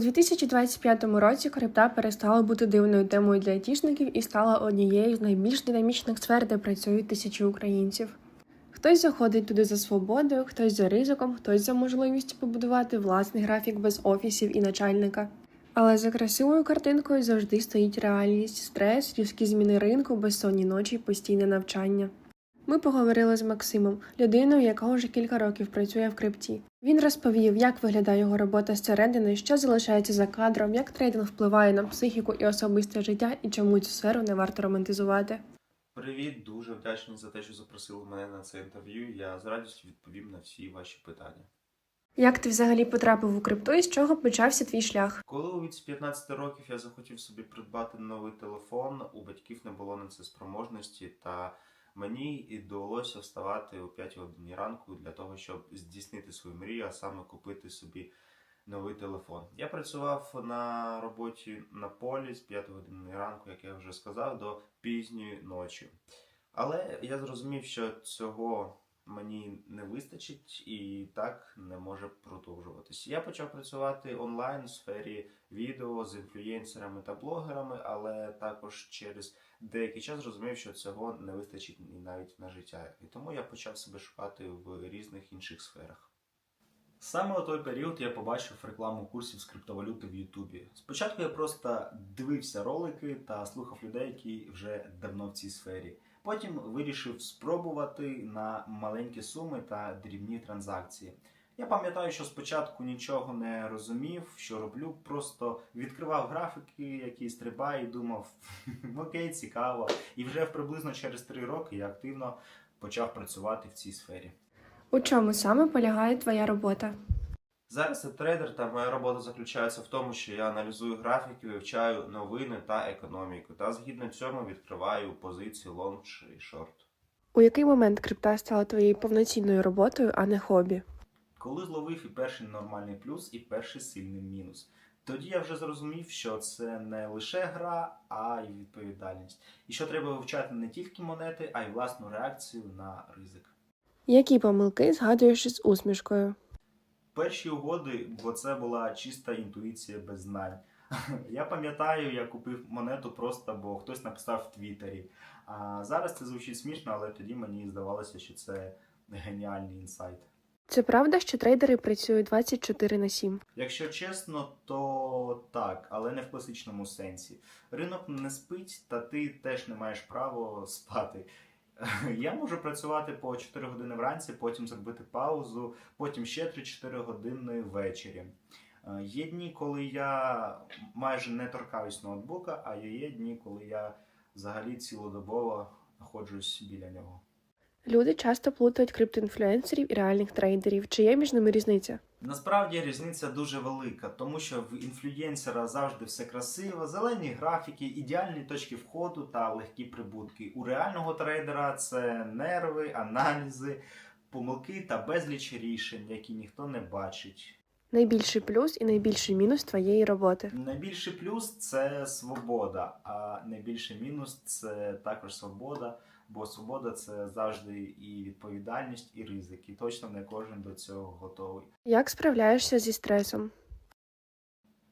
У 2025 році крипта перестала бути дивною темою для айтішників і стала однією з найбільш динамічних сфер, де працюють тисячі українців. Хтось заходить туди за свободою, хтось за ризиком, хтось за можливістю побудувати власний графік без офісів і начальника. Але за красивою картинкою завжди стоїть реальність, стрес, різкі зміни ринку, безсонні ночі, постійне навчання. Ми поговорили з Максимом, людиною, яка вже кілька років працює в крипті. Він розповів, як виглядає його робота зсередини, що залишається за кадром, як трейдинг впливає на психіку і особисте життя, і чому цю сферу не варто романтизувати. Привіт, дуже вдячний за те, що запросили мене на це інтерв'ю. Я з радістю відповім на всі ваші питання. Як ти взагалі потрапив у крипту і з чого почався твій шлях? Коли у віці 15 років я захотів собі придбати новий телефон, у батьків не було на це спроможності, та мені і довелося вставати о 5 годині ранку для того, щоб здійснити свою мрію, а саме купити собі новий телефон. Я працював на роботі на полі з 5 години ранку, як я вже сказав, до пізньої ночі. Але я зрозумів, що цього мені вистачить і так не може продовжуватись. Я почав працювати онлайн в сфері відео з інфлюєнсерами та блогерами, але також через деякий час зрозумів, що цього не вистачить навіть на життя. І тому я почав себе шукати в різних інших сферах. Саме у той період я побачив рекламу курсів з криптовалюти в Ютубі. Спочатку я просто дивився ролики та слухав людей, які вже давно в цій сфері. Потім вирішив спробувати на маленькі суми та дрібні транзакції. Я пам'ятаю, що спочатку нічого не розумів, що роблю, просто відкривав графіки, які стрибаю, і думав, окей, цікаво. І вже приблизно через три роки я активно почав працювати в цій сфері. У чому саме полягає твоя робота? Зараз я трейдер, та моя робота заключається в тому, що я аналізую графіки, вивчаю новини та економіку, та згідно цьому відкриваю позиції лонг і шорт. У який момент крипта стала твоєю повноцінною роботою, а не хобі? Коли зловив і перший нормальний плюс, і перший сильний мінус. Тоді я вже зрозумів, що це не лише гра, а й відповідальність. І що треба вивчати не тільки монети, а й власну реакцію на ризик. Які помилки згадуєш із усмішкою? Перші угоди, бо це була чиста інтуїція без знань. Я пам'ятаю, я купив монету просто, бо хтось написав в Твіттері. А зараз це звучить смішно, але тоді мені здавалося, що це геніальний інсайт. Це правда, що трейдери працюють 24 на 7? Якщо чесно, то так, але не в класичному сенсі. Ринок не спить, та ти теж не маєш права спати. Я можу працювати по 4 години вранці, потім зробити паузу, потім ще 3-4 години ввечері. Е, Є дні, коли я майже не торкаюсь ноутбука, а є дні, коли я взагалі цілодобово знаходжусь біля нього. Люди часто плутають криптоінфлюенсерів і реальних трейдерів. Чи є між ними різниця? Насправді різниця дуже велика, тому що в інфлюєнсера завжди все красиво, зелені графіки, ідеальні точки входу та легкі прибутки. У реального трейдера це нерви, аналізи, помилки та безліч рішень, які ніхто не бачить. Найбільший плюс і найбільший мінус твоєї роботи. Найбільший плюс це свобода, а найбільший мінус це також свобода, бо свобода це завжди і відповідальність, і ризик. І точно не кожен до цього готовий. Як справляєшся зі стресом?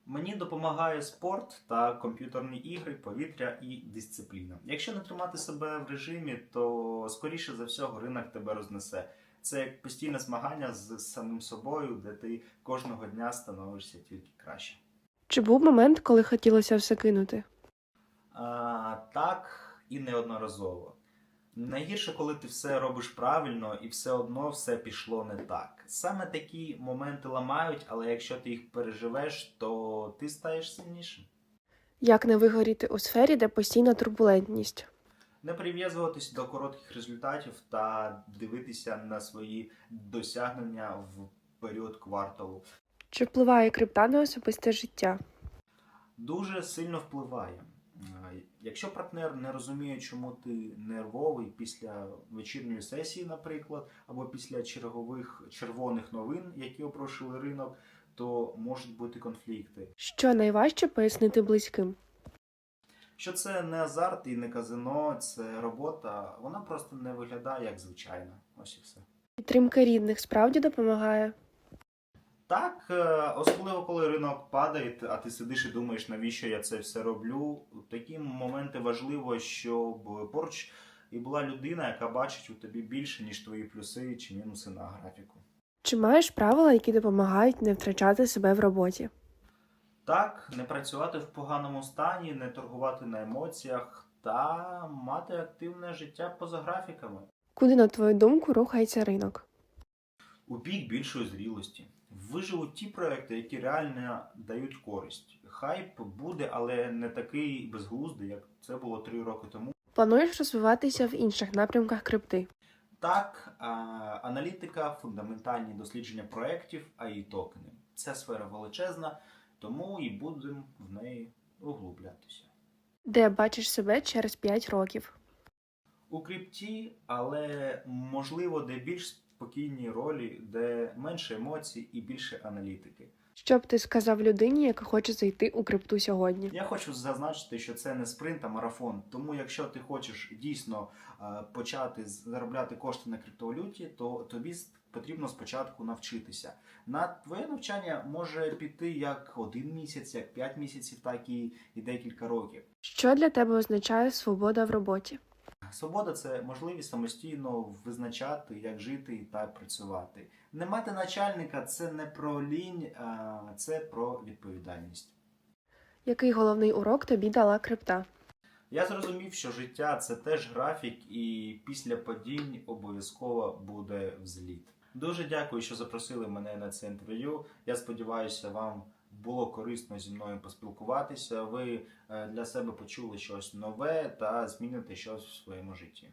Мені допомагає спорт та комп'ютерні ігри, повітря і дисципліна. Якщо не тримати себе в режимі, то скоріше за всього ринок тебе рознесе. Це як постійне змагання з самим собою, де ти кожного дня становишся тільки краще. Чи був момент, коли хотілося все кинути? А, так і неодноразово. Найгірше, коли ти все робиш правильно і все одно все пішло не так. Саме такі моменти ламають, але якщо ти їх переживеш, то ти стаєш сильнішим. Як не вигоріти у сфері, де постійна турбулентність? Не прив'язуватись до коротких результатів та дивитися на свої досягнення в період кварталу. Чи впливає крипта на особисте життя? Дуже сильно впливає. Е, Якщо партнер не розуміє, чому ти нервовий після вечірньої сесії, наприклад, або після чергових червоних новин, які опрошили ринок, то можуть бути конфлікти. Що найважче пояснити близьким? Що це не азарт і не казино, це робота, вона просто не виглядає як звичайна. Ось і все. Підтримка рідних справді допомагає. Так, е, особливо коли ринок падає, а ти сидиш і думаєш, навіщо я це все роблю. У такі моменти важливо, щоб поруч і була людина, яка бачить у тобі більше, ніж твої плюси чи мінуси на графіку. Чи маєш правила, які допомагають не втрачати себе в роботі? Так, не працювати в поганому стані, не торгувати на емоціях та мати активне життя поза графіками. Куди, на твою думку, рухається ринок? У бік більшої зрілості. Виживуть ті проекти, які реально дають користь. Хайп буде, але не такий безглуздий, як це було три роки тому. Плануєш розвиватися в інших напрямках крипти? Так, а, аналітика, фундаментальні дослідження проєктів, а і токени. Ця сфера величезна, тому і будемо в неї углублятися. Де бачиш себе через 5 років? У крипті, але можливо, де більш спокійні ролі, де менше емоцій і більше аналітики. Що б ти сказав людині, яка хоче зайти у крипту сьогодні? Я хочу зазначити, що це не спринт, а марафон. Тому, якщо ти хочеш дійсно е, почати заробляти кошти на криптовалюті, то тобі потрібно спочатку навчитися. На твоє навчання може піти як один місяць, як п'ять місяців, так і, і декілька років. Що для тебе означає свобода в роботі? Свобода це можливість самостійно визначати, як жити та працювати. Не мати начальника це не про лінь, а це про відповідальність. Який головний урок тобі дала крипта? Я зрозумів, що життя це теж графік, і після падінь обов'язково буде взліт. Дуже дякую, що запросили мене на це інтерв'ю. Я сподіваюся, вам було корисно зі мною поспілкуватися. Ви е, для себе почули щось нове та зміните щось в своєму житті.